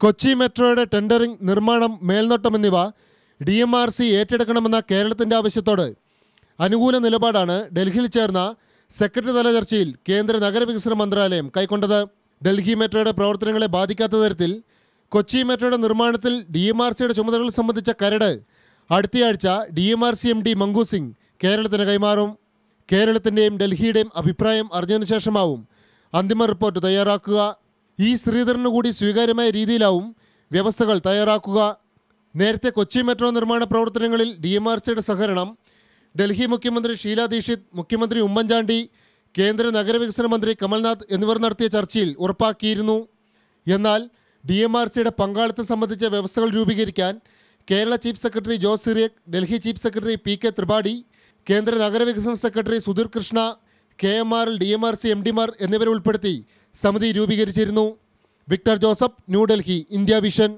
കൊച്ചി മെട്രോയുടെ ടെൻഡറിംഗ് നിർമ്മാണം മേൽനോട്ടം എന്നിവ ഡി എം ആർ സി ഏറ്റെടുക്കണമെന്ന കേരളത്തിന്റെ ആവശ്യത്തോട് അനുകൂല നിലപാടാണ് ഡൽഹിയിൽ ചേർന്ന സെക്രട്ടറി തല ചർച്ചയിൽ കേന്ദ്ര നഗരവികസന മന്ത്രാലയം കൈക്കൊണ്ടത്. ഡൽഹി മെട്രോയുടെ പ്രവർത്തനങ്ങളെ ബാധിക്കാത്ത തരത്തിൽ കൊച്ചി മെട്രോയുടെ നിർമ്മാണത്തിൽ ഡി എം ആർ സിയുടെ ചുമതലകൾ സംബന്ധിച്ച കരട് അടുത്തയാഴ്ച D M R C M D Mangu Singh കേരളത്തിന് കൈമാറും. കേരളത്തിന്റെയും ഡൽഹിയുടെയും അഭിപ്രായം അറിഞ്ഞതിനു ശേഷമാവും അന്തിമ റിപ്പോർട്ട് തയ്യാറാക്കുക. ഈ ശ്രീധരന് കൂടി സ്വീകാര്യമായ രീതിയിലാവും വ്യവസ്ഥകൾ തയ്യാറാക്കുക. നേരത്തെ കൊച്ചി മെട്രോ നിർമ്മാണ പ്രവർത്തനങ്ങളിൽ ഡി എം ആർ സിയുടെ സഹകരണം ഡൽഹി മുഖ്യമന്ത്രി ഷീല ദീക്ഷിത് മുഖ്യമന്ത്രി ഉമ്മൻചാണ്ടി കേന്ദ്ര നഗരവികസന മന്ത്രി കമൽനാഥ് എന്നിവർ നടത്തിയ ചർച്ചയിൽ ഉറപ്പാക്കിയിരുന്നു. എന്നാൽ ഡി എം ആർ സിയുടെ പങ്കാളിത്തം സംബന്ധിച്ച വ്യവസ്ഥകൾ രൂപീകരിക്കാൻ Kerala chief secretary Jose Cyriac Delhi chief secretary P K Tripathi കേന്ദ്ര നഗരവികസന secretary Sudhir Krishna K M R L D M R C M ഡിമാർ എന്നിവരെ ഉൾപ്പെടുത്തി സമിതി രൂപീകരിച്ചിരുന്നു. Victor Joseph New Delhi India Vision.